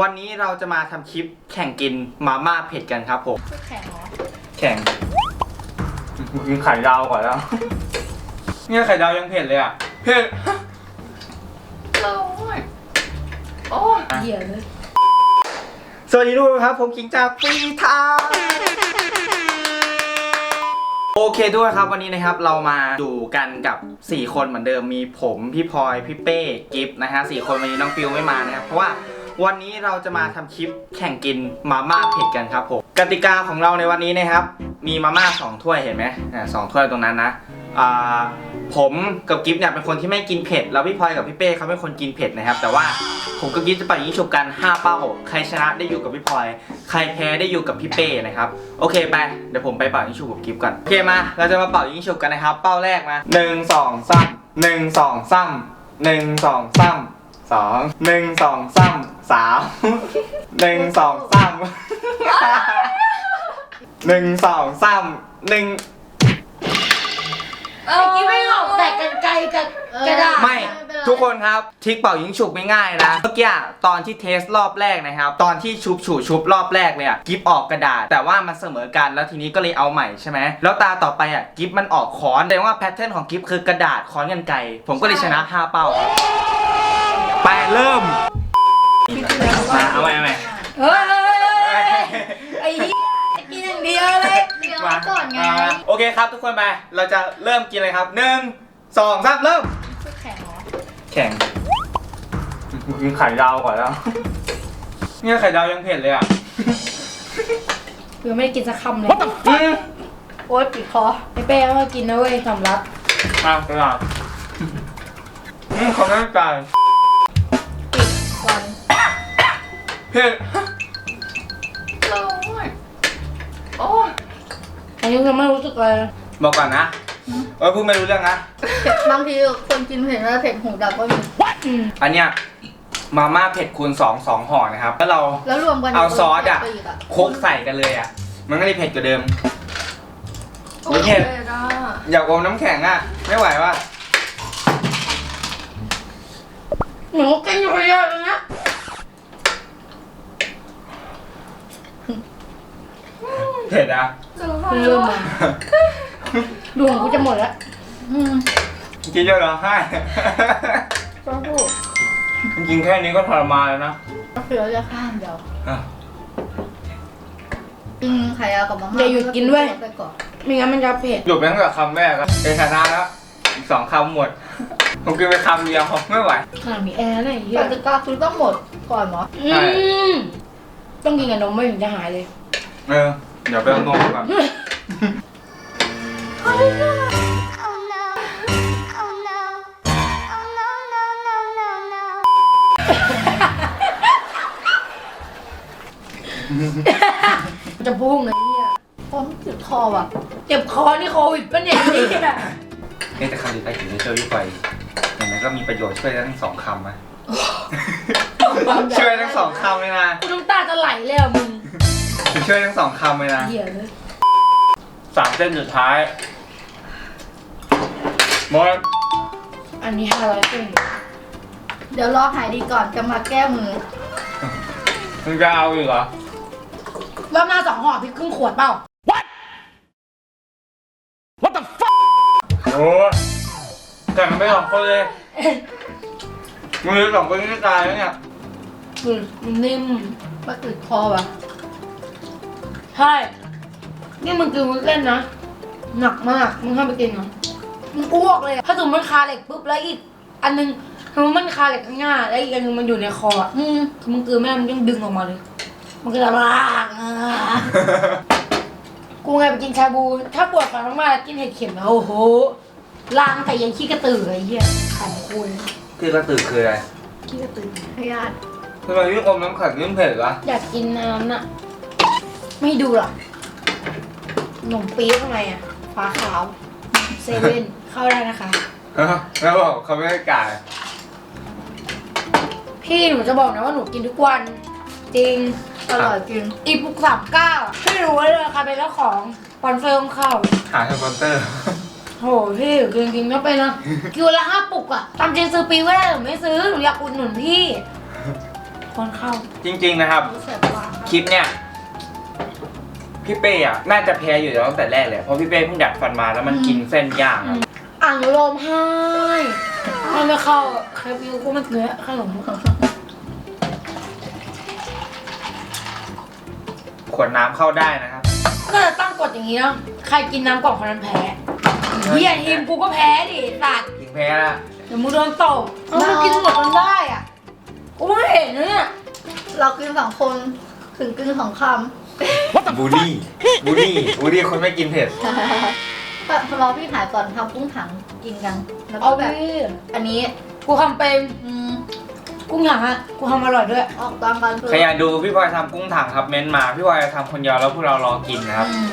วันนี้เราจะมาทำคลิปแข่งกินมาม่าเผ็ดกันครับผม แข่งเหรอแข่งกินไข่ดาวก่อนแล้ว เนี่ยไข่ดาวยังเผ็ดเลยอะ เผ็ด โอ้ยโอ้ยเหี้ยเลยสวัสดีทุกคนครับ ผมคิงจากฟรีทางโอเคด้วยครับวันนี้นะครับเรามาดูกันกับ 4 คนเหมือนเดิมมีผม พี่พลอย พี่เป้ กิฟต์นะฮะสคนวันนี้น้องฟิวไม่มานะครับ เพราะว่า วันนี้เราจะมาทำคลิปแข่งกินมาม่าเผ็ดกันครับผมกติกาของเราในวันนี้นะครับ มีมาม่าสองถ้วยเห็นไหมอ่าสองถ้วยตรงนั้นนะอ่าผมกับกิฟต์เนี่ยเป็นคนที่ไม่กินเผ็ดแล้วพี่พลอยกับพี่เป้เขาเป็นคนกินเผ็ดนะครับ แต่ว่าผมกับกิฟต์จะไปยิงฉุบกัน 5 เป้า ใครชนะได้อยู่กับพี่พลอย ใครแพ้ได้อยู่กับพี่เป้นะครับโอเคไปเดี๋ยวผมไปเป่ายิงฉุบกับกิฟต์ก่อนโอเคมาเราจะมาเป่ายิงฉุบกันนะครับ เป้าแรกมาหนึ่งสองสามหนึ่งสองสามหนึ่งสองสาม สองหนึ่งสองสามสามหนึ่งสองสามหนึ่งสองสามหนึ่งเมื่อกี้ไม่ออกแตกกันไกลกับกระดาษไม่ ทุกคนครับทริกเป่ายิงฉุบไม่ง่ายนะเมื่อกี้ตอนที่เทสรอบแรกนะครับ ตอนที่ชุบฉูชุบรอบแรกเนี่ยกิฟออกกระดาษ แต่ว่ามันเสมอกันแล้วทีนี้ก็เลยเอาใหม่ใช่ไหมแล้วตาต่อไปอะกิฟมันออกค้อนแสดงว่าแพทเทิร์นของกิฟคือกระดาษค้อนกันไกรผมก็เลยชนะ5เป้าครับ ไปเริ่มมาเอาใหม่เอาใหม่เฮ้ยเฮ้ยเฮ้ยไอ้เหี้ยกินอย่างเดียวเลยเดี๋ยวก่อนไงมาโอเคครับทุกคนไปเราจะเริ่มกินเลยครับหนึ่งสองสามเริ่มแข่งเหรอแข่งกินไข่ดาวก่อนแล้วเนี่ยไข่ดาวยังเผ็ดเลยอะคือไม่ได้กินสักคำเลยอืมโอ๊ยปิดคอไอ้เป้เอามากินนะเว้ยสำรับอะกระดาษอืมเขาไม่จ่าย เผ็ดโอ้ยโอ้ยอันนี้ยังไม่รู้สึกเลยบอกก่อนนะเออพูดไม่รู้เรื่องนะ เผ็ดบางทีคนกินเผ็ดแล้วเผ็ดหูดับก็มี อืมอันเนี้ยมาม่าเผ็ดคูณสองสองห่อนะครับ แล้วเราแล้วรวมกันเอาซอสอะเผ็ดไปกคลุกใส่กันเลยอะ มันก็เลยเผ็ดกว่าเดิม โอ้ยเผ็ดเผ็ดอะอยากอมน้ำแข็งอะ ไม่ไหวว่ะหนูกินอยู่คนเดียวเลยนะ เผ็ดอะจะร้องไห้เริ่มมาดวงกูจะหมดแล้วอืมกินจะร้องไห้ก็พูดจริงๆแค่นี้ก็ทรมานแล้วนะก็คือเราจะข้ามเดียวอะกินไข่ดาวกับมาม่าอย่าหยุดกินด้วยไปก่อนไม่งั้นมันจะเผ็ด หยุดไปตั้งแต่คำแรกแล้วเป็นชนะแล้วอีกสองคำหมด ผมกินไปคำเดียวไม่ไหว ขนาดมีแอร์เลยไอ้เหี้กยติกาคือต้องหมดก่อนเหรออืมต้องกินกับนมไม่ถึงจะหายเลย เออ เดี๋ยวไปเอานมก่อน Oh no. Oh no. Oh no, no, no, no, no. จะพุ่งเลยไอ้เหี้ยผมติดคอว่ะ เจ็บคอนี่โควิดปะเนี่ยไอ้เหี้ยเอ๊ะแต่คำสุดท้ายถึงจะช่วยพี่ไฟอย่างนั้นก็มีประโยชน์ช่วยได้ทั้งสองคำนะช่วยทั้งสองคำเลยนะ กูน้ำตาจะไหลเลยอะมึง ช่วยทั้งสองคำเลยนะเหี้ยเลยสามเส้นสุดท้ายหมดอันนี้ห้าร้อยเส้นเดี๋ยวรอหายดีก่อนจะมาแก้มือมึงจะเอาอีกเหรอ รอบหน้าสองห่อพี่ครึ่งขวดเปล่า โอ้ยแข่งกันไปสองคนเลยมึงเหลือสองคนที่ตายแล้วเนี่ย อืมมันนิ่มมาติดคอว่ะ ใช่ นี่มึงกินวุ้นเส้นนะ หนักมาก มึงห้ามไปกินนะมึงอ้วกเลยอะถ้าสมมติมันคาเหล็กปุ๊บแล้วอีก อันนึงสมมติมันคาเหล็กข้างหน้า แล้วอีกอันนึงมันอยู่ในคออะอืมคือมึงกลืนแม่มึงยังดึงออกมาเลย มันก็จะลากอะกูไงไปกินชาบู ถ้าปวดฟันมากๆกินเห็ดเข็มนะโอ้โหล้างแต่ยังขี้กระตือไอ้เหี้ยขำคุยที่กระตือคืออะไรขี้กระตือพยาธิทำไมพี่อมน้ำแข็งยิ่งเผ็ดวะอยากกินน้ำน่ะ ไม่ดูหรอกขนมปี๊บทำไมอะฟ้าขาวเซเว่นเข้าได้นะคะ แล้วบอกเขาไม่ให้จ่ายพี่หนูจะบอกนะว่าหนูกินทุกวัน จริงอร่อยจริงอีปุกสามเก้าพี่รู้เลยค่ะเป็นเจ้าของสปอนเซอร์ของเขาหาสปอนเซอร์โหพี่กินกินก็ไปนะกิวละห้าปุกอะตามจริงซื้อปีก็ได้หนูไม่ซื้อหนูอยากอุดหนุนพี่ป้อนข้าวจริง ๆ นะครับ รู้สึกว่า คลิปเนี่ย พี่เป้อะน่าจะแพ้อยู่แล้วตั้งแต่แรกเลยเพราะพี่เป้เพิ่งดัดฟันมาแล้วมันกินเส้นยากครับอ่านลมให้มันไม่เข้าเคยวิวก็ไม่เกลือขนมขวดน้ำเข้าได้นะครับ ก็จะตั้งกฎอย่างนี้เนาะใครกินน้ำก่อนคนนั้นแพ้เฮียทีมกูก็แพ้ดิสัตว์ยิงแพ้ละเดี๋ยวมึงโดนตบเอามากินหมดมันได้อะกูไม่เห็นนะเนี่ยเรากินสองคน ถึงกินสองคบูลลี่บูลลี่บูลลี่คนไม่กินเผ็ดำแต่รอพี่หายก่อนทำกุ้งถังกินกัน แล้วก็เอาแบแบบบอันนี้กูทำเป็นอืมกุ้งหางอะกูทำอร่อยด้วย ออกตามกันคือใครอยากดูพี่พลอยทำกุ้งถังครับเม้นต์มา พี่พลอยจะทำคนเดียวแล้วพวกเรารอกินนะครับ อืม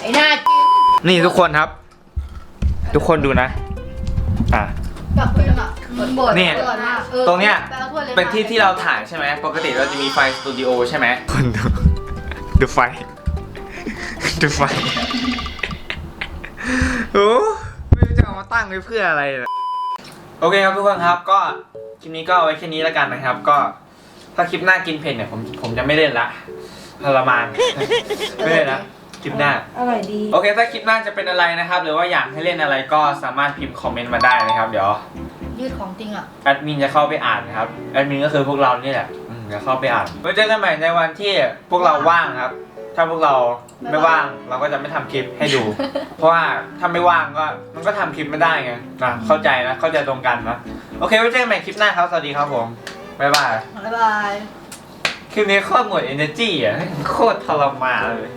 ไอ้หน้าจิ้มนี่ทุกคนครับ ทุกคนดูนะ อะ กับเพื่อนอะ บดบดเนี่ยอร่อยมากออตรงเนี้ย แปลว่าถ้วยลยเป็นที่ที่เราถ่ายใช่ไหม ปกติเราจะมีไฟสตูดิโอใช่ไหมคนดูดูไฟ ดูไฟ โอ้ไม่รู้จะเอามาตั้งไว้เพื่ออะไรนะโอเคครับทุกคนครับ ก็คลิปนี้ก็เอาไว้แค่นี้แล้วกันนะครับ ก็ถ้าคลิปหน้ากินเผ็ดเนี่ยผมผมจะไม่เล่นละทรมาน ไม่เล่นละคลิปหน้า อร่อยดี โอเค ถ้าคลิปหน้าจะเป็นอะไรนะครับ หรือว่าอยากให้เล่นอะไรก็สามารถพิมพ์คอมเมนต์มาได้นะครับ เดี๋ยว ยืดของจริงอะ แอดมินจะเข้าไปอ่านนะครับ แอดมินก็คือพวกเรานี่แหละอืมจะเข้าไปอ่านไว้เจอกันใหม่ในวันที่พวกเราว่างครับ ถ้าพวกเราไม่ว่างเราก็จะไม่ทำคลิปให้ดู เพราะว่าถ้าไม่ว่างก็มันก็ทำคลิปไม่ได้ไงนะเข้าใจนะเข้าใจตรงกันนะโอเคไว้เจอกันใหม่คลิปหน้าครับสวัสดีครับผมบ๊ายบายบ๊ายบาย คลิปนี้โคตรหมด energy อะโคตรทรมานเลย